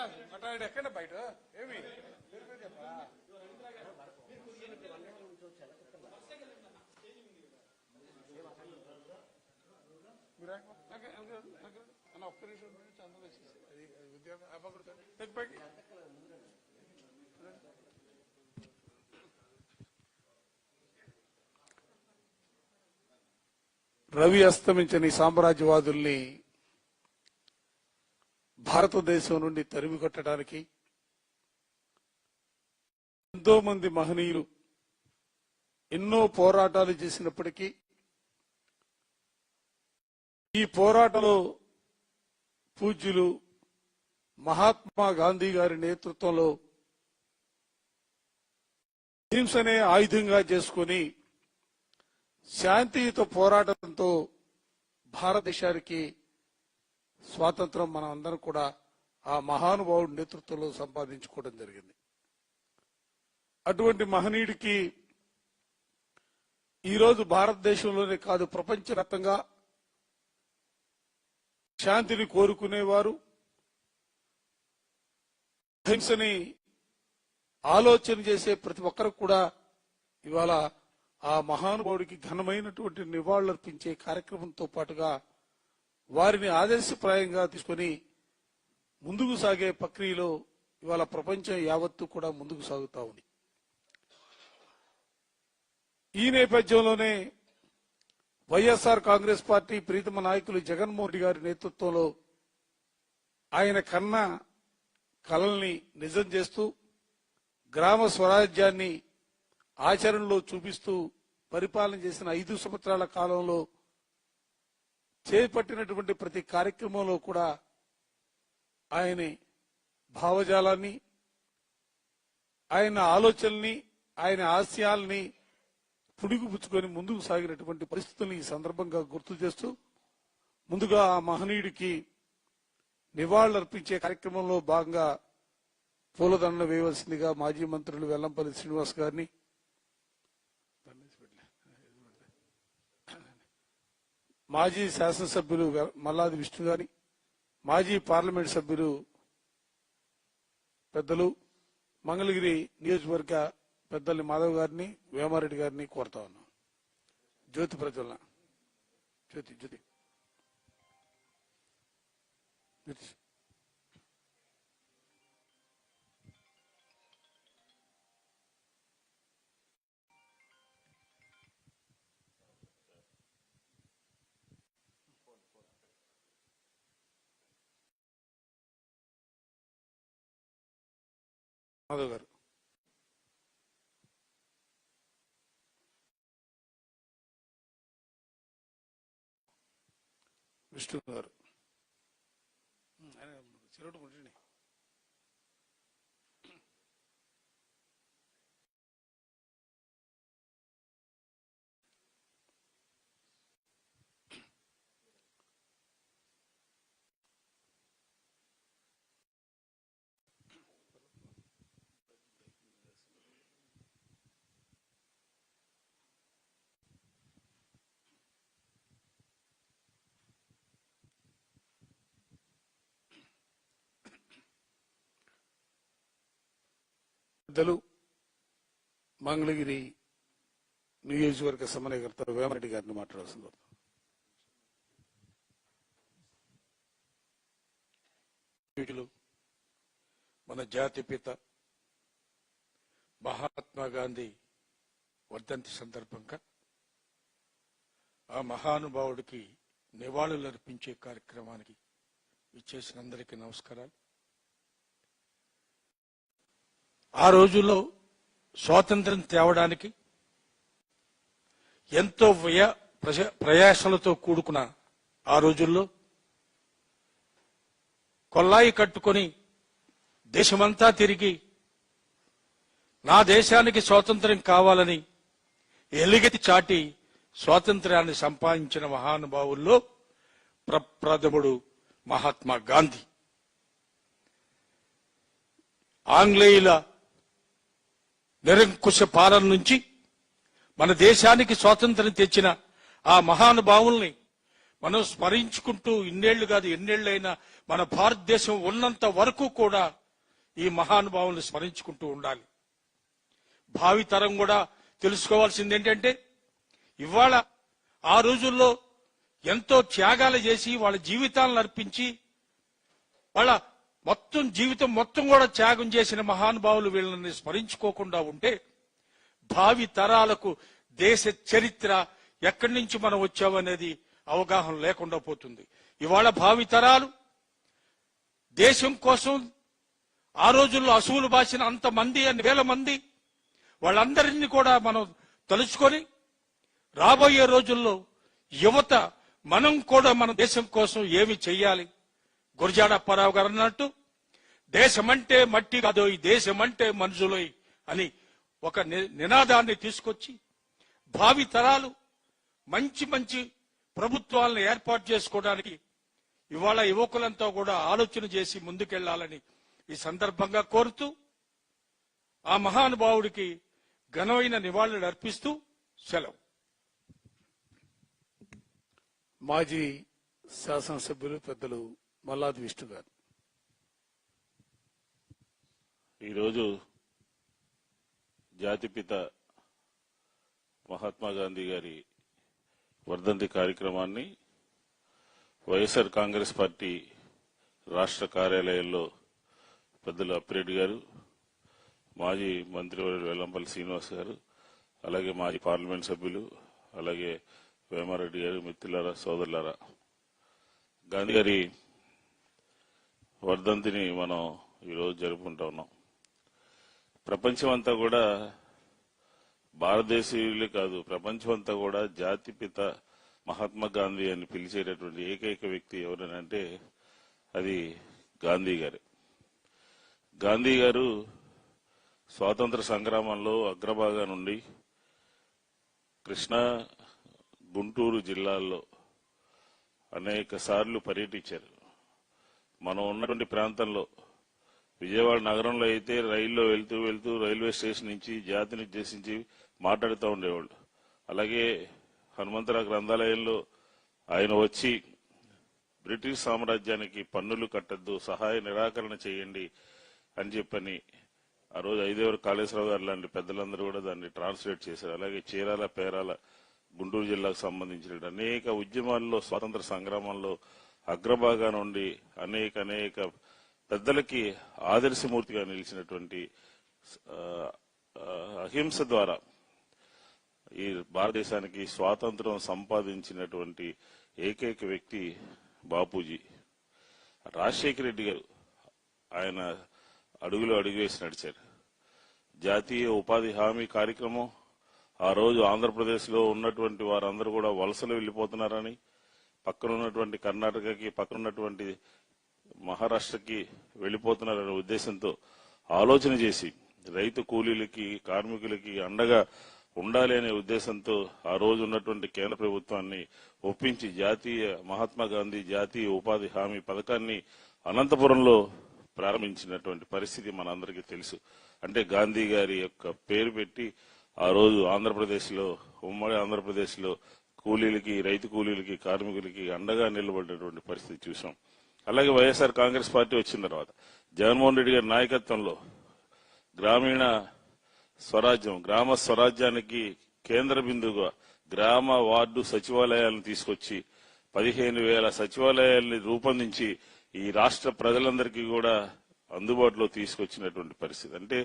మాట్లాడు ఎక్కడ బయట. ఏమి? అన్న ఒక్క నిమిషం ఉండు, చంద్రుడు అది ఉద్యోగం రవి అస్తమించని సామ్రాజ్యవాదుల్ని భారతదేశం నుండి తరిమి కొట్టడానికి ఎంతో మంది మహనీయులు ఎన్నో పోరాటాలు చేసినప్పటికీ ఈ పోరాటంలో పూజ్యులు మహాత్మా గాంధీ గారి నేతృత్వంలో హింసనే ఆయుధంగా చేసుకుని శాంతియుత పోరాటంతో భారతదేశానికి స్వాతంత్రం మనం అందరం కూడా ఆ మహానుభావుడి నేతృత్వంలో సంపాదించుకోవడం జరిగింది. అటువంటి మహనీయుడికి ఈరోజు భారతదేశంలోనే కాదు ప్రపంచవ్యాప్తంగా శాంతిని కోరుకునేవారు. హింసని ఆలోచన చేసే ప్రతి ఒక్కరు కూడా ఇవాళ ఆ మహానుభావుడికి ఘనమైనటువంటి నివాళులర్పించే కార్యక్రమంతో పాటుగా వారిని ఆదర్శప్రాయంగా తీసుకొని ముందుకు సాగే ప్రక్రియలో ఇవాళ ప్రపంచం యావత్తు కూడా ముందుకు సాగుతా ఉంది. ఈ నేపథ్యంలోనే వైఎస్ఆర్ కాంగ్రెస్ పార్టీ ప్రీతమ నాయకులు జగన్మోహన్ రెడ్డి గారి నేతృత్వంలో ఆయన కన్న కలల్ని నిజం చేస్తూ గ్రామ స్వరాజ్యాన్ని ఆచరణలో చూపిస్తూ పరిపాలన చేసిన ఐదు సంవత్సరాల కాలంలో చేపట్టినటువంటి ప్రతి కార్యక్రమంలో కూడా ఆయన భావజాలాన్ని ఆయన ఆలోచనల్ని ఆయన ఆశయాల్ని పుడిగుపుచ్చుకొని ముందుకు సాగినటువంటి పరిస్థితుల్ని ఈ సందర్భంగా గుర్తు చేస్తూ ముందుగా ఆ మహనీయుడికి నివాళులర్పించే కార్యక్రమంలో భాగంగా పూలదండ వేయవలసిందిగా మాజీ మంత్రులు వెల్లంపల్లి శ్రీనివాస్ గారిని మాజీ శాసనసభ్యులు మల్లాది విష్ణు గారి మాజీ పార్లమెంట్ సభ్యులు పెద్దలు మంగళగిరి నియోజకవర్గ పెద్దల్ని మాధవ్ గారిని వేమారెడ్డి గారిని కోరుతా ఉన్నాం. జ్యోతి ప్రజ్వలన. జ్యోతి జ్యోతి. జ్యోతి. మాధవ్ గారు విష్ణు పెద్దలు మంగళగిరి నియోజకవర్గ సమన్వయకర్త వేమరెడ్డి గారిని మాట్లాడాల్సింది వీటిలో మన జాతి పిత మహాత్మా గాంధీ వర్ధంతి సందర్భంగా ఆ మహానుభావుడికి నివాళులు అర్పించే కార్యక్రమానికి ఇచ్చేసిన అందరికీ నమస్కారాలు. ఆ రోజుల్లో స్వాతంత్రం తేవడానికి ఎంతో వ్యయ ప్రజ- ప్రయాసలతో కూడుకున్న ఆ రోజుల్లో కొల్లాయి కట్టుకొని దేశమంతా తిరిగి నా దేశానికి స్వాతంత్రం కావాలని ఎలుగెతి చాటి స్వాతంత్ర్యాన్ని సంపాదించిన మహానుభావుల్లో ప్రప్రథముడు మహాత్మా గాంధీ. ఆంగ్లేయుల నిరంకుశ పాలన నుంచి మన దేశానికి స్వాతంత్రం తెచ్చిన ఆ మహానుభావుల్ని మనం స్మరించుకుంటూ ఇన్నేళ్ళు కాదు ఎన్నేళ్ళైనా మన భారతదేశం ఉన్నంత వరకు కూడా ఈ మహానుభావుల్ని స్మరించుకుంటూ ఉండాలి. భావితరం కూడా తెలుసుకోవాల్సింది ఏంటంటే ఇవాళ ఆ రోజుల్లో ఎంతో త్యాగాలు చేసి వాళ్ళ జీవితాలను అర్పించి వాళ్ళ మొత్తం జీవితం మొత్తం కూడా త్యాగం చేసిన మహానుభావులు వీళ్ళని స్మరించుకోకుండా ఉంటే భావి తరాలకు దేశ చరిత్ర ఎక్కడి నుంచి మనం వచ్చామనేది అవగాహన లేకుండా పోతుంది. ఇవాళ భావి తరాలు దేశం కోసం ఆ రోజుల్లో అసువులు బాసిన అంత మంది అని వేల మంది వాళ్ళందరినీ కూడా మనం తలుచుకొని రాబోయే రోజుల్లో యువత మనం కూడా మన దేశం కోసం ఏమి చెయ్యాలి? గురజాడ అప్పారావు గారు అన్నట్టు దేశమంటే మట్టి కాదో ఈ దేశమంటే మనుషులోయ్ అని ఒక నినాదాన్ని తీసుకొచ్చి భావి తరాలు మంచి మంచి ప్రభుత్వాలను ఏర్పాటు చేసుకోవడానికి ఇవాళ యువకులంతా కూడా ఆలోచన చేసి ముందుకెళ్ళాలని ఈ సందర్భంగా కోరుతూ ఆ మహానుభావుడికి ఘనమైన నివాళులు అర్పిస్తూ సెలవు. మాజీ శాసనసభ్యులు పెద్దలు మల్లాది విష్ణు గారు. ఈరోజు జాతిపిత మహాత్మా గాంధీ గారి వర్ధంతి కార్యక్రమాన్ని వైఎస్ఆర్ కాంగ్రెస్ పార్టీ రాష్ట్ర కార్యాలయంలో పెద్దలు అప్పిరెడ్డి గారు మాజీ మంత్రివర్యులు వెల్లంపల్లి శ్రీనివాస్ గారు అలాగే మాజీ పార్లమెంట్ సభ్యులు అలాగే వేమారెడ్డి గారు మిత్రులారా సోదరులారా. గాంధీ గారి వర్ధంతిని మనం ఈరోజు జరుపుకుంటా ఉన్నాం. ప్రపంచం అంతా కూడా భారతదేశీయులే కాదు ప్రపంచం అంతా కూడా జాతిపిత మహాత్మా గాంధీ అని పిలిచేటటువంటి ఏకైక వ్యక్తి ఎవరనంటే అది గాంధీ గారే. గాంధీ గారు స్వాతంత్ర సంగ్రామంలో అగ్రభాగా నుండి కృష్ణా గుంటూరు జిల్లాల్లో అనేక సార్లు పర్యటించారు. మనం ఉన్నటువంటి ప్రాంతంలో విజయవాడ నగరంలో అయితే రైల్లో వెళ్తూ వెళ్తూ రైల్వే స్టేషన్ నుంచి జాతిని ఉద్దేశించి మాట్లాడుతూ ఉండేవాళ్ళు. అలాగే హనుమంతరావు గ్రంథాలయంలో ఆయన వచ్చి బ్రిటిష్ సామ్రాజ్యానికి పన్నులు కట్టద్దు సహాయ నిరాకరణ చేయండి అని చెప్పని ఆ రోజు ఐదేవర కాళేశ్వరరావు గారు లాంటి పెద్దలందరూ కూడా దాన్ని ట్రాన్స్లేట్ చేశారు. అలాగే చీరాల పేరాల గుంటూరు జిల్లాకు సంబంధించిన అనేక ఉద్యమాల్లో స్వాతంత్ర సంగ్రామంలో అగ్రభాగా నుండి అనేక అనేక పెద్దలకి ఆదర్శమూర్తిగా నిలిచినటువంటి అహింస ద్వారా ఈ భారతదేశానికి స్వాతంత్రం సంపాదించినటువంటి ఏకైక వ్యక్తి బాపూజీ. రాజశేఖర రెడ్డి గారు ఆయన అడుగులో అడుగు వేసి నడిచారు. జాతీయ ఉపాధి హామీ కార్యక్రమం ఆ రోజు ఆంధ్రప్రదేశ్లో ఉన్నటువంటి వారందరూ కూడా వలసలు వెళ్ళిపోతున్నారని పక్కన ఉన్నటువంటి కర్ణాటకకి పక్కన ఉన్నటువంటి మహారాష్ట్రకి వెళ్ళిపోతున్నారనే ఉద్దేశంతో ఆలోచన చేసి రైతు కూలీలకి కార్మికులకి అండగా ఉండాలి అనే ఉద్దేశంతో ఆ రోజు ఉన్నటువంటి కేంద్ర ప్రభుత్వాన్ని ఒప్పించి జాతీయ మహాత్మా గాంధీ జాతీయ ఉపాధి హామీ పథకాన్ని అనంతపురంలో ప్రారంభించినటువంటి పరిస్థితి మనందరికీ తెలుసు. అంటే గాంధీ గారి యొక్క పేరు పెట్టి ఆ రోజు ఆంధ్రప్రదేశ్లో ఉమ్మడి ఆంధ్రప్రదేశ్లో కూలీలకి రైతు కూలీలకి కార్మికులకి అండగా నిలబడినటువంటి పరిస్థితి చూసాం. అలాగే వైఎస్ఆర్ కాంగ్రెస్ పార్టీ వచ్చిన తర్వాత జగన్మోహన్ రెడ్డి గారి నాయకత్వంలో గ్రామీణ స్వరాజ్యం గ్రామ స్వరాజ్యానికి కేంద్ర బిందువుగా గ్రామ వార్డు సచివాలయాలను తీసుకొచ్చి పదిహేను వేల సచివాలయాల్ని రూపొందించి ఈ రాష్ట్ర ప్రజలందరికీ కూడా అందుబాటులో తీసుకొచ్చినటువంటి పరిస్థితి. అంటే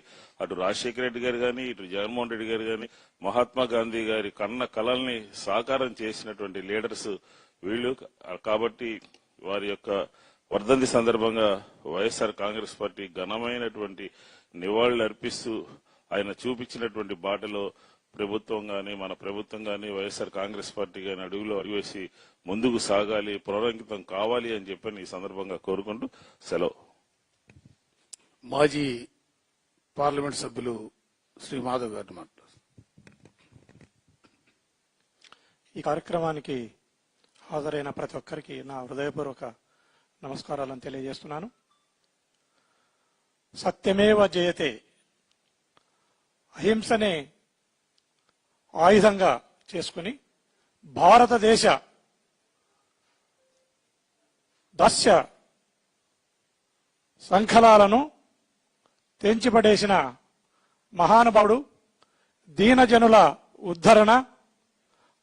అటు రాజశేఖర రెడ్డి గారు కానీ ఇటు జగన్మోహన్ రెడ్డి గారు కానీ మహాత్మా గాంధీ గారి కన్న కళల్ని సాకారం చేసినటువంటి లీడర్స్ వీళ్ళు. కాబట్టి వారి యొక్క వర్ధంతి సందర్భంగా వైఎస్ఆర్ కాంగ్రెస్ పార్టీ ఘనమైనటువంటి నివాళులు అర్పిస్తూ ఆయన చూపించినటువంటి బాటలో ప్రభుత్వం గాని మన ప్రభుత్వం గాని వైఎస్ఆర్ కాంగ్రెస్ పార్టీ గాని అడుగులో అడుగువేసి ముందుకు సాగాలి పునరంకితం కావాలి అని చెప్పని ఈ సందర్భంగా కోరుకుంటూ సెలవు. మాజీ పార్లమెంట్ సభ్యులు శ్రీ మాధవ్ గారిని మాట్లాడారు ఈ కార్యక్రమానికి హాజరైన ప్రతి ఒక్కరికి నా హృదయపూర్వక నమస్కారాలను తెలియజేస్తున్నాను. సత్యమేవ జయతే. అహింసనే ఆయుధంగా చేసుకుని భారతదేశ దాస్య సంఖలాలను తెంచిపడేసిన మహానుభావుడు దీనజనుల ఉద్ధరణ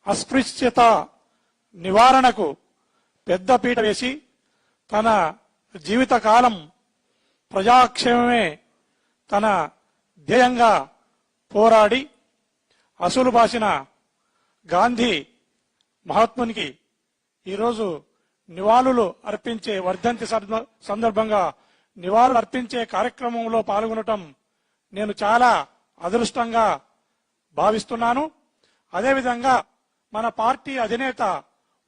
అస్పృశ్యత నివారణకు పెద్దపీట వేసి తన జీవితకాలం ప్రజాక్షేమమే తన ధ్యేయంగా పోరాడి అసలు బాసిన గాంధీ మహాత్మునికి ఈరోజు నివాళులు అర్పించే వర్ధంతి సంద- సందర్భంగా నివాళులు అర్పించే కార్యక్రమంలో పాల్గొనటం నేను చాలా అదృష్టంగా భావిస్తున్నాను. అదేవిధంగా మన పార్టీ అధినేత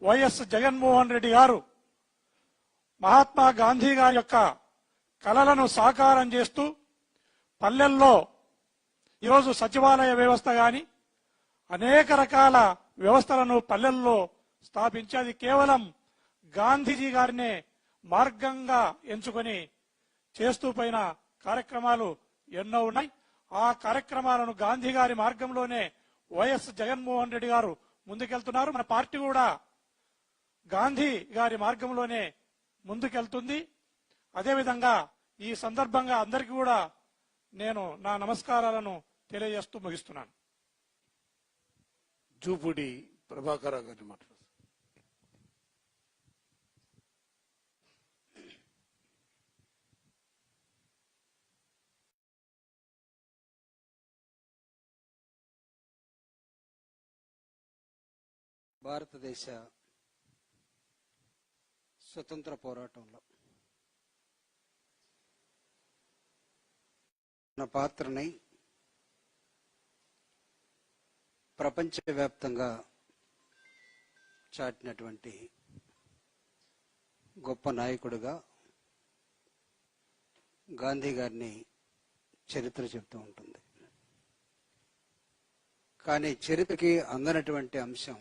వైఎస్ జగన్మోహన్ రెడ్డి గారు మహాత్మా గాంధీ గారి యొక్క కలలను సాకారం చేస్తూ పల్లెల్లో ఈరోజు సచివాలయ వ్యవస్థ గాని అనేక రకాల వ్యవస్థలను పల్లెల్లో స్థాపించి అది కేవలం గాంధీజీ గారినే మార్గంగా ఎంచుకొని చేస్తూ పోయిన కార్యక్రమాలు ఎన్నో ఉన్నాయి. ఆ కార్యక్రమాలను గాంధీ గారి మార్గంలోనే వైఎస్ జగన్మోహన్ రెడ్డి గారు ముందుకెళ్తున్నారు. మన పార్టీ కూడా గాంధీ గారి మార్గంలోనే ముందుకెళ్తుంది. అదేవిధంగా ఈ సందర్భంగా అందరికీ కూడా నేను నా నమస్కారాలను తెలియజేస్తూ ముగిస్తున్నాను. జూపూడి ప్రభాకర్ గారిని మాట్లాడు భారతదేశ స్వతంత్ర పోరాటంలో మన పాత్రని ప్రపంచవ్యాప్తంగా చాటినటువంటి గొప్ప నాయకుడిగా గాంధీ గారిని చరిత్ర చెప్తూ ఉంటుంది. కానీ చరిత్రకి అందనటువంటి అంశం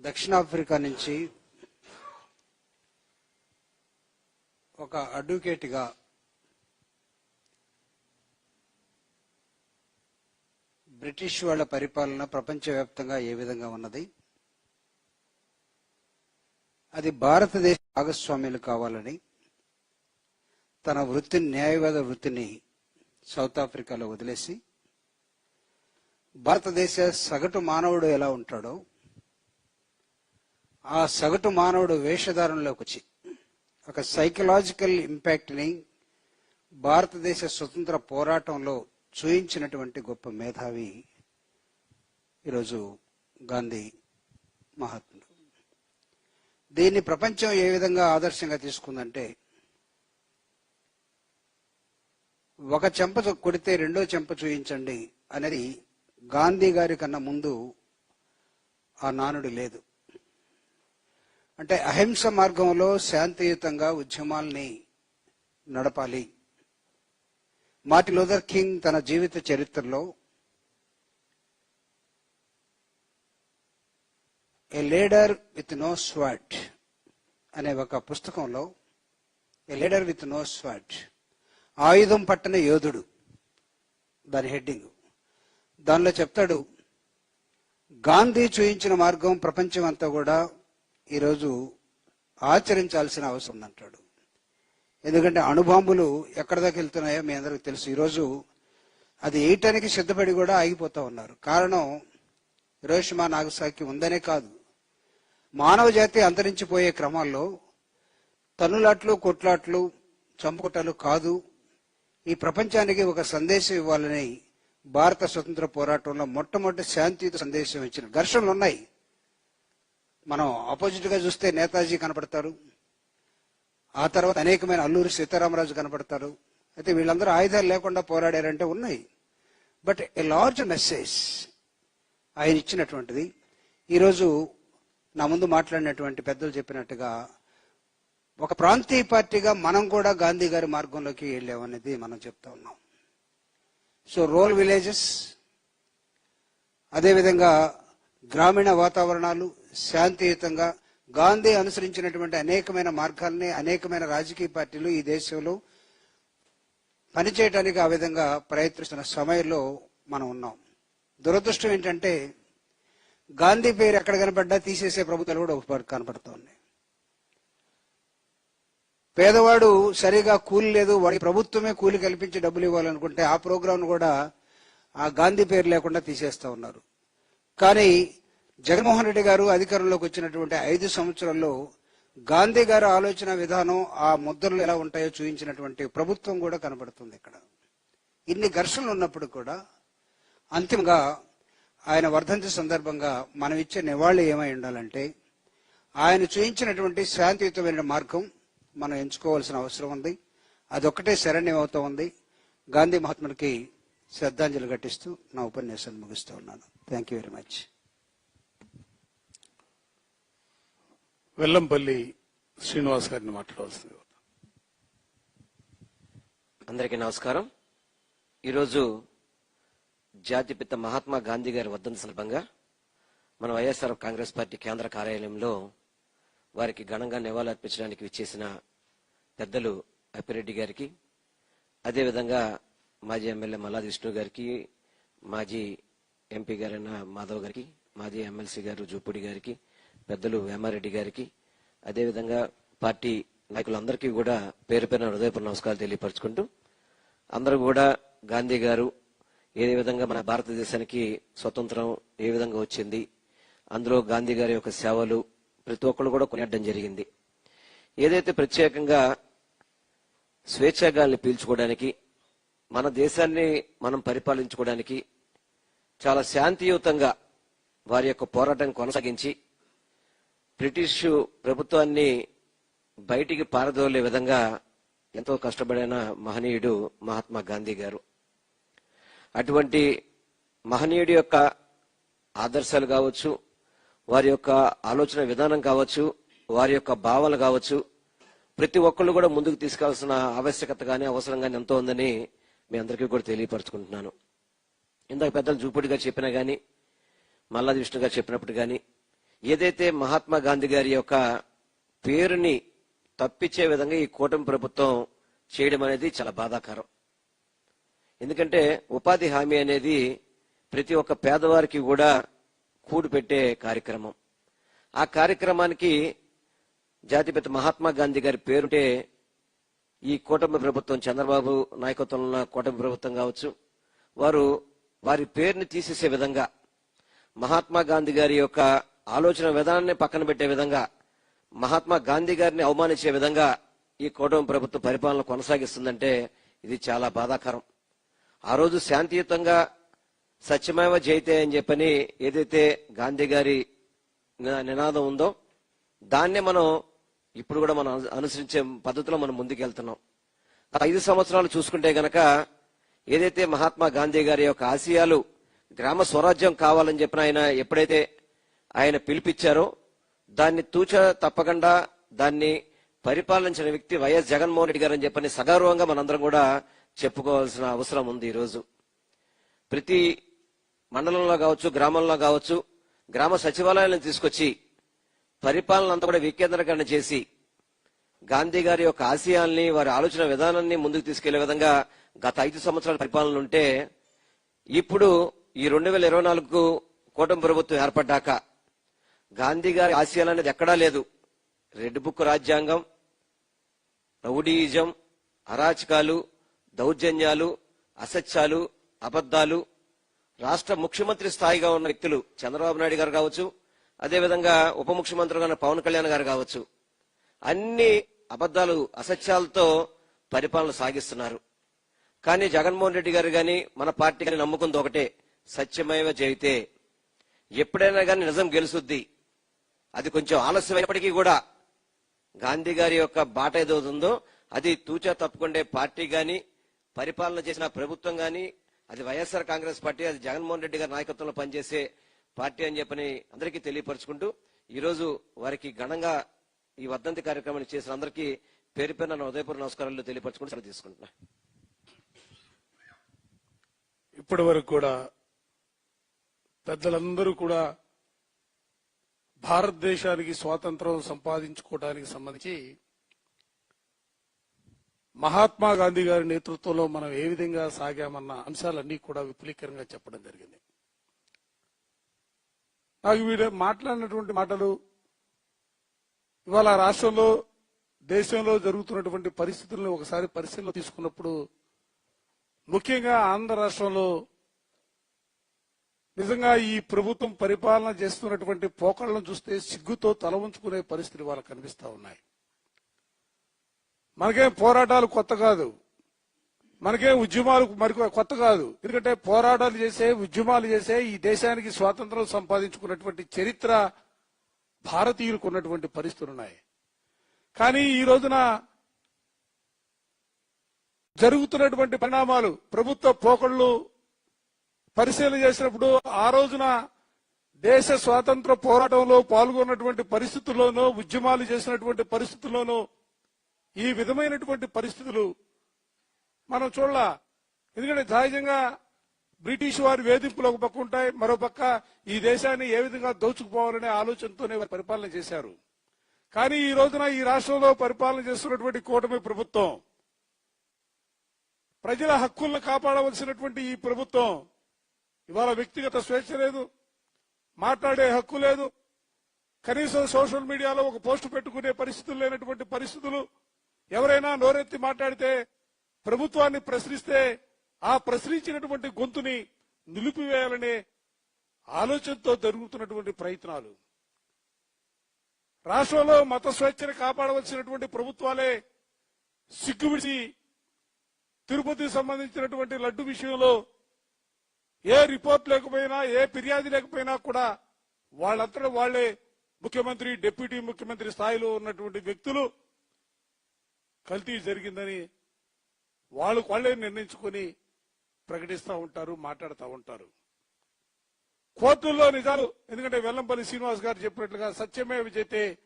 దక్షిణాఫ్రికా నుంచి ఒక అడ్వకేట్గా బ్రిటిష్ వాళ్ళ పరిపాలన ప్రపంచవ్యాప్తంగా ఏ విధంగా ఉన్నది? అది భారతదేశ భాగస్వామ్యులు కావాలని తన వృత్తిని న్యాయవాద వృత్తిని సౌత్ ఆఫ్రికాలో వదిలేసి భారతదేశ సగటు మానవుడు ఎలా ఉంటాడో ఆ సగటు మానవుడు వేషధారంలోకి వచ్చి ఒక సైకలాజికల్ ఇంపాక్ట్ని భారతదేశ స్వతంత్ర పోరాటంలో చూయించినటువంటి గొప్ప మేధావి ఈరోజు గాంధీ మహాత్ముడు. దీన్ని ప్రపంచం ఏ విధంగా ఆదర్శంగా తీసుకుందంటే ఒక చెంప కొడితే రెండో చెంప చూయించండి అనేది గాంధీ గారి కన్నా ముందు ఆ నానుడు లేదు. అంటే అహింస మార్గంలో శాంతియుతంగా ఉద్యమాల్ని నడపాలి. మార్టిన్ లూథర్ కింగ్ తన జీవిత చరిత్రలో a leader with no sword అనే ఒక పుస్తకంలో a leader with no sword ఆయుధం పట్టని యోధుడు దాని హెడ్డింగ్. దానిలో చెప్తాడు గాంధీ చూయించిన మార్గం ప్రపంచం అంతా కూడా ఈరోజు ఆచరించాల్సిన అవసరం ఉందంటాడు. ఎందుకంటే అణుబాంబులు ఎక్కడ దాకా వెళ్తున్నాయో మీ అందరికి తెలుసు. ఈరోజు అది వేయటానికి సిద్ధపడి కూడా ఆగిపోతా ఉన్నారు. కారణం హిరోషిమా నాగసాకి ఉందనే కాదు. మానవ జాతి అంతరించిపోయే క్రమాల్లో తన్నులాట్లు కొట్లాట్లు చంపుకొట్టాలు కాదు. ఈ ప్రపంచానికి ఒక సందేశం ఇవ్వాలని భారత స్వతంత్ర పోరాటంలో మొట్టమొదటి శాంతియుత సందేశం ఇచ్చిన ఘర్షణలు ఉన్నాయి. మనం ఆపోజిట్గా చూస్తే నేతాజీ కనపడతారు. ఆ తర్వాత అనేకమైన అల్లూరి సీతారామరాజు కనపడతారు. అయితే వీళ్ళందరూ ఆయుధాలు లేకుండా పోరాడారంటే ఉన్నాయి. బట్ ఏ లార్జ్ మెసేజ్ ఆయన ఇచ్చినటువంటిది. ఈరోజు నా ముందు మాట్లాడినటువంటి పెద్దలు చెప్పినట్టుగా ఒక ప్రాంతీయ పార్టీగా మనం కూడా గాంధీ గారి మార్గంలోకి వెళ్ళామనేది మనం చెప్తా ఉన్నాం. సో రోల్ విలేజెస్ అదేవిధంగా గ్రామీణ వాతావరణాలు శాంతియుతంగా గాంధీ అనుసరించినటువంటి అనేకమైన మార్గాల్ని అనేకమైన రాజకీయ పార్టీలు ఈ దేశంలో పనిచేయడానికి ఆ విధంగా ప్రయత్నిస్తున్న సమయంలో మనం ఉన్నాం. దురదృష్టం ఏంటంటే గాంధీ పేరు ఎక్కడ కనపడ్డా తీసేసే ప్రభుత్వాలు కూడా ఒక కనపడుతూ ఉన్నాయి పేదవాడు సరిగా కూలి లేదు వాడి ప్రభుత్వమే కూలి కల్పించి డబ్బులు ఇవ్వాలనుకుంటే ఆ ప్రోగ్రాంను కూడా ఆ గాంధీ పేరు లేకుండా తీసేస్తా ఉన్నారు. కానీ జగన్మోహన్ రెడ్డి గారు అధికారంలోకి వచ్చినటువంటి ఐదు సంవత్సరాల్లో గాంధీ గారి ఆలోచన విధానం ఆ ముద్రలు ఎలా ఉంటాయో చూపించినటువంటి ప్రభుత్వం కూడా కనబడుతుంది ఇక్కడ. ఇన్ని ఘర్షణలు ఉన్నప్పుడు కూడా అంతిమంగా ఆయన వర్ధంతి సందర్భంగా మనం ఇచ్చే నివాళి ఏమై ఉండాలంటే ఆయన చూపించినటువంటి శాంతియుతమైన మార్గం మనం ఎంచుకోవాల్సిన అవసరం ఉంది. అదొక్కటే శరణ్యం ఉంది. గాంధీ మహాత్మునికి శ్రద్ధాంజలి ఘటిస్తూ నా ఉపన్యాసాన్ని ముగిస్తూ ఉన్నాను. Thank you very much Vellampalli Srinivas గారిని మాట్లాడవలసింది. అందరికీ నమస్కారం. ఈరోజు జాతిపిత మహాత్మా గాంధీ గారి వద్దని సందర్భంగా మన వైఎస్ఆర్ కాంగ్రెస్ పార్టీ కేంద్ర కార్యాలయంలో వారికి ఘనంగా నివాళులర్పించడానికి విచ్చేసిన పెద్దలు అప్పిరెడ్డి గారికి అదేవిధంగా మాజీ ఎమ్మెల్యే మల్లాది విష్ణు గారికి మాజీ ఎంపీ గారైన మాధవ్ గారికి మాజీ ఎమ్మెల్సీ గారు జూపూడి గారికి పెద్దలు వేమారెడ్డి గారికి అదేవిధంగా పార్టీ నాయకులందరికీ కూడా పేరు పేరున హృదయపూర్వ నమస్కారాలు తెలియపరచుకుంటూ అందరూ కూడా గాంధీ గారు ఏ విధంగా మన భారతదేశానికి స్వతంత్రం ఏ విధంగా వచ్చింది అందులో గాంధీ గారి యొక్క సేవలు ప్రతి ఒక్కరు కూడా కొనియడం జరిగింది. ఏదైతే ప్రత్యేకంగా స్వేచ్ఛాగాల్ని పీల్చుకోవడానికి మన దేశాన్ని మనం పరిపాలించుకోవడానికి చాలా శాంతియుతంగా వారి యొక్క పోరాటం కొనసాగించి బ్రిటిష్ ప్రభుత్వాన్ని బయటికి పారదోలే విధంగా ఎంతో కష్టపడిన మహనీయుడు మహాత్మా గాంధీ గారు. అటువంటి మహనీయుడి యొక్క ఆదర్శాలు కావచ్చు వారి యొక్క ఆలోచన విధానం కావచ్చు వారి యొక్క భావాలు కావచ్చు ప్రతి ఒక్కళ్ళు కూడా ముందుకు తీసుకోవాల్సిన ఆవశ్యకత కానీ అవసరం కానీ ఎంతో ఉందని మీ అందరికీ కూడా తెలియపరచుకుంటున్నాను. ఇందాక పెద్దలు చూపుడిగా చెప్పినా గాని మల్లాది విష్ణుగా చెప్పినప్పుడు కానీ ఏదైతే మహాత్మా గాంధీ గారి యొక్క పేరుని తప్పించే విధంగా ఈ కూటమి ప్రభుత్వం చేయడం అనేది చాలా బాధాకరం. ఎందుకంటే ఉపాధి హామీ అనేది ప్రతి ఒక్క పేదవారికి కూడా కూడు పెట్టే కార్యక్రమం. ఆ కార్యక్రమానికి జాతిపిత మహాత్మా గాంధీ గారి పేరుంటే ఈ కూటమి ప్రభుత్వం చంద్రబాబు నాయకత్వంలో ఉన్న కూటమి ప్రభుత్వం కావచ్చు. వారు వారి పేరుని తీసేసే విధంగా మహాత్మా గాంధీ గారి యొక్క ఆలోచన విధానాన్ని పక్కన పెట్టే విధంగా మహాత్మా గాంధీ గారిని అవమానించే విధంగా ఈ కూటమి ప్రభుత్వ పరిపాలన కొనసాగిస్తుందంటే ఇది చాలా బాధాకరం. ఆ రోజు శాంతియుతంగా సత్యమేవ జయితే అని చెప్పని ఏదైతే గాంధీ గారి నినాదం ఉందో దాన్నే మనం ఇప్పుడు కూడా మనం అను- అనుసరించే పద్ధతిలో మనం ముందుకెళ్తున్నాం. ఐదు సంవత్సరాలు చూసుకుంటే గనక ఏదైతే మహాత్మా గాంధీ గారి యొక్క ఆశయాలు గ్రామ స్వరాజ్యం కావాలని చెప్పిన ఆయన ఎప్పుడైతే ఆయన పిలిపించారో దాన్ని తూచ తప్పకుండా దాన్ని పరిపాలించిన వ్యక్తి వైఎస్ జగన్మోహన్ రెడ్డి గారు అని చెప్పని సగౌరవంగా మనందరం కూడా చెప్పుకోవాల్సిన అవసరం ఉంది ఈరోజు. ప్రతి మండలంలో కావచ్చు గ్రామంలో కావచ్చు గ్రామ సచివాలయాలను తీసుకొచ్చి పరిపాలన అంతా కూడా వికేంద్రీకరణ చేసి గాంధీ గారి యొక్క ఆశయాల్ని వారి ఆలోచన విధానాన్ని ముందుకు తీసుకెళ్ళే విధంగా గత ఐదు సంవత్సరాల పరిపాలన ఉంటే ఇప్పుడు ఈ రెండు వేల ఇరవై నాలుగు కూటమి ప్రభుత్వం ఏర్పడ్డాక గాంధీ గారి ఆశయాలు అనేది ఎక్కడా లేదు. రెడ్ బుక్ రాజ్యాంగం రౌడీయిజం అరాచకాలు దౌర్జన్యాలు అసత్యాలు అబద్ధాలు. రాష్ట్ర ముఖ్యమంత్రి స్థాయిగా ఉన్న వ్యక్తులు చంద్రబాబు నాయుడు గారు కావచ్చు అదేవిధంగా ఉప ముఖ్యమంత్రిగా ఉన్న పవన్ కళ్యాణ్ గారు కావచ్చు అన్ని అబద్ధాలు అసత్యాలతో పరిపాలన సాగిస్తున్నారు. కానీ జగన్మోహన్ రెడ్డి గారు కానీ మన పార్టీ కానీ నమ్ముకుంది ఒకటే సత్యమేవ జయితే. ఎప్పుడైనా కానీ నిజం గెలుసుద్ది. అది కొంచెం ఆలస్యమైనప్పటికీ కూడా గాంధీ గారి యొక్క బాట ఏదవుతుందో అది తూచా తప్పుకుండే పార్టీ గాని పరిపాలన చేసిన ప్రభుత్వం గాని అది వైఎస్ఆర్ కాంగ్రెస్ పార్టీ అది జగన్మోహన్ రెడ్డి గారి నాయకత్వంలో పనిచేసే పార్టీ అని చెప్పని అందరికీ తెలియపరుచుకుంటూ ఈరోజు వారికి ఘనంగా ఈ వర్ధంతి కార్యక్రమాన్ని చేసిన అందరికీ పేరు పేరున నా నమస్కారాలు తెలియపరచుకుంటూ సెలవు తీసుకుంటున్నా. ఇప్పటి వరకు కూడా పెద్దలందరూ కూడా భారతదేశానికి స్వాతంత్రం సంపాదించుకోవడానికి సంబంధించి మహాత్మా గాంధీ గారి నేతృత్వంలో మనం ఏ విధంగా సాగామన్న అంశాలన్నీ కూడా విపులీకరంగా చెప్పడం జరిగింది. నాకు వీడు మాట్లాడినటువంటి మాటలు ఇవాళ రాష్ట్రంలో దేశంలో జరుగుతున్నటువంటి పరిస్థితులను ఒకసారి పరిశీలన తీసుకున్నప్పుడు ముఖ్యంగా ఆంధ్ర రాష్ట్రంలో నిజంగా ఈ ప్రభుత్వం పరిపాలన చేస్తున్నటువంటి పోకళ్ళను చూస్తే సిగ్గుతో తల ఉంచుకునే పరిస్థితి వాళ్ళకు కనిపిస్తా ఉన్నాయి. మనకేం పోరాటాలు కొత్త కాదు. మనకేం ఉద్యమాలు మరి కొత్త కాదు. ఎందుకంటే పోరాటాలు చేసే ఉద్యమాలు చేసే ఈ దేశానికి స్వాతంత్రం సంపాదించుకున్నటువంటి చరిత్ర భారతీయులకు ఉన్నటువంటి పరిస్థితులు ఉన్నాయి. కానీ ఈ రోజున జరుగుతున్నటువంటి పరిణామాలు ప్రభుత్వ పోకళ్ళు పరిశీలన చేసినప్పుడు ఆ రోజున దేశ స్వాతంత్ర పోరాటంలో పాల్గొన్నటువంటి పరిస్థితుల్లోనూ ఉద్యమాలు చేసినటువంటి పరిస్థితుల్లోనూ ఈ విధమైనటువంటి పరిస్థితులు మనం చూడాల. ఎందుకంటే సహజంగా బ్రిటిష్ వారి వేధింపులు ఒక పక్క ఉంటాయి మరో పక్క ఈ దేశాన్ని ఏ విధంగా దోచుకుపోవాలనే ఆలోచనతోనే వారు పరిపాలన చేశారు. కానీ ఈ రోజున ఈ రాష్ట్రంలో పరిపాలన చేస్తున్నటువంటి కూటమి ప్రభుత్వం ప్రజల హక్కులను కాపాడవలసినటువంటి ఈ ప్రభుత్వం ఇవాళ వ్యక్తిగత స్వేచ్ఛ లేదు మాట్లాడే హక్కు లేదు. కనీసం సోషల్ మీడియాలో ఒక పోస్ట్ పెట్టుకునే పరిస్థితులు లేనటువంటి పరిస్థితులు. ఎవరైనా నోరెత్తి మాట్లాడితే ప్రభుత్వాన్ని ప్రశ్నిస్తే ఆ ప్రశ్నించినటువంటి గొంతుని నిలిపివేయాలనే ఆలోచనతో జరుగుతున్నటువంటి ప్రయత్నాలు. రాష్ట్రంలో మత స్వేచ్ఛను కాపాడవలసినటువంటి ప్రభుత్వాలే సిగ్గువిడిచి తిరుపతికి సంబంధించినటువంటి లడ్డు విషయంలో ఏ రిపోర్ట్ లేకపోయినా ఏ ఫిర్యాదు లేకపోయినా కూడా వాళ్ళంతటా వాళ్ళే ముఖ్యమంత్రి డిప్యూటీ ముఖ్యమంత్రి స్థాయిలో ఉన్నటువంటి వ్యక్తులు కల్తీ జరిగిందని వాళ్ళు వాళ్ళే నిర్ణయించుకొని ప్రకటిస్తూ ఉంటారు మాట్లాడుతూ ఉంటారు. కోర్టుల్లో నిజాలు ఎందుకంటే వెల్లంపల్లి శ్రీనివాస్ గారు చెప్పినట్లుగా సత్యమే విజయితే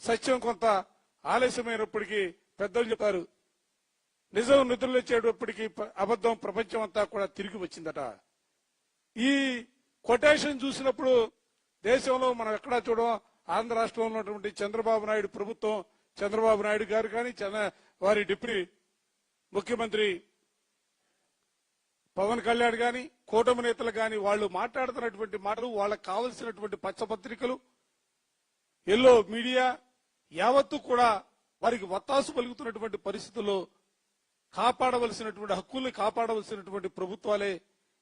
సత్యం కొంత ఆలస్యమైనప్పటికీ పెద్దలు చెప్పారు. నిజం నిధులు ప- అబద్ధం ప్రపంచం అంతా కూడా తిరిగి వచ్చిందట. ఈ కొటేషన్ చూసినప్పుడు దేశంలో మనం ఎక్కడా చూడం ఆంధ్ర రాష్ట్రంలో ఉన్నటువంటి చంద్రబాబు నాయుడు ప్రభుత్వం చంద్రబాబు నాయుడు గారు కానీ చంద్ర- వారి డిప్యూటీ ముఖ్యమంత్రి పవన్ కళ్యాణ్ గాని కూటమి నేతలు గాని వాళ్ళు మాట్లాడుతున్నటువంటి మాటలు వాళ్ళకు కావలసినటువంటి పచ్చపత్రికలు ఎల్లో మీడియా యావత్తు కూడా వారికి వత్తాసు పలుకుతున్నటువంటి పరిస్థితుల్లో కాపాడవలసినటువంటి హక్కుల్ని కాపాడవలసినటువంటి ప్రభుత్వాలే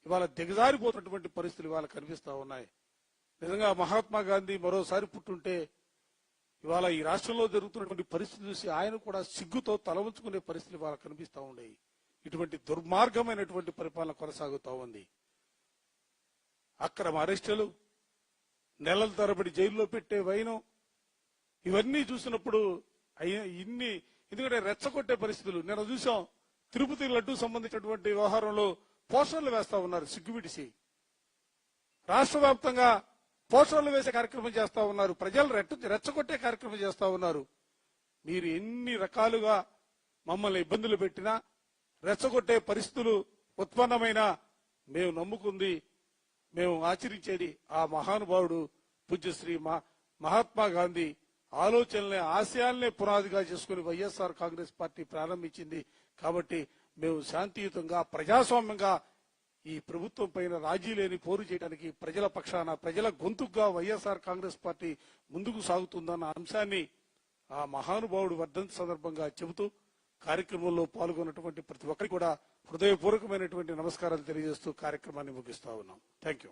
ఇవాళ దిగజారిపోతున్నటువంటి పరిస్థితులు ఇవాళ కనిపిస్తా ఉన్నాయి. నిజంగా మహాత్మా గాంధీ మరోసారి పుట్టుంటే ఇవాళ ఈ రాష్ట్రంలో జరుగుతున్నటువంటి పరిస్థితి చూసి ఆయన కూడా సిగ్గుతో తలవంచుకునే పరిస్థితులు ఇవాళ కనిపిస్తా ఉన్నాయి. ఇటువంటి దుర్మార్గమైనటువంటి పరిపాలన కొనసాగుతా ఉంది. అక్రమ అరెస్టులు నెలల తరబడి జైల్లో పెట్టే వైనం ఇవన్నీ చూసినప్పుడు ఇన్ని ఎందుకంటే రెచ్చగొట్టే పరిస్థితులు. నిన్న చూసాం తిరుపతి లడ్డు సంబంధించినటువంటి వ్యవహారంలో పోస్టర్లు వేస్తా ఉన్నారు సిగ్గుబిడిసి రాష్ట్ర వ్యాప్తంగా పోస్టర్లు వేసే కార్యక్రమం చేస్తా ఉన్నారు. ప్రజలు రెట్ట రెచ్చగొట్టే కార్యక్రమం చేస్తా ఉన్నారు. మీరు ఎన్ని రకాలుగా మమ్మల్ని ఇబ్బందులు పెట్టినా రెచ్చగొట్టే పరిస్థితులు ఉత్పన్నమైనా మేము నమ్ముకుంది మేము ఆచరించేది ఆ మహానుభావుడు పూజ్యశ్రీ మహాత్మా గాంధీ ఆలోచనలే ఆశయాలనే పునాదిగా చేసుకుని వైఎస్ఆర్ కాంగ్రెస్ పార్టీ ప్రారంభించింది. కాబట్టి మేము శాంతియుతంగా ప్రజాస్వామ్యంగా ఈ ప్రభుత్వం పైన రాజీ లేని పోరు చేయడానికి ప్రజల పక్షాన ప్రజల గొంతుగా వైఎస్ఆర్ కాంగ్రెస్ పార్టీ ముందుకు సాగుతుందన్న అంశాన్ని ఆ మహానుభావుడు వర్ధంతి సందర్భంగా చెబుతూ కార్యక్రమంలో పాల్గొన్నటువంటి ప్రతి ఒక్కరికి కూడా హృదయపూర్వకమైనటువంటి నమస్కారాలు తెలియజేస్తూ కార్యక్రమాన్ని ముగిస్తా ఉన్నాం. Thank you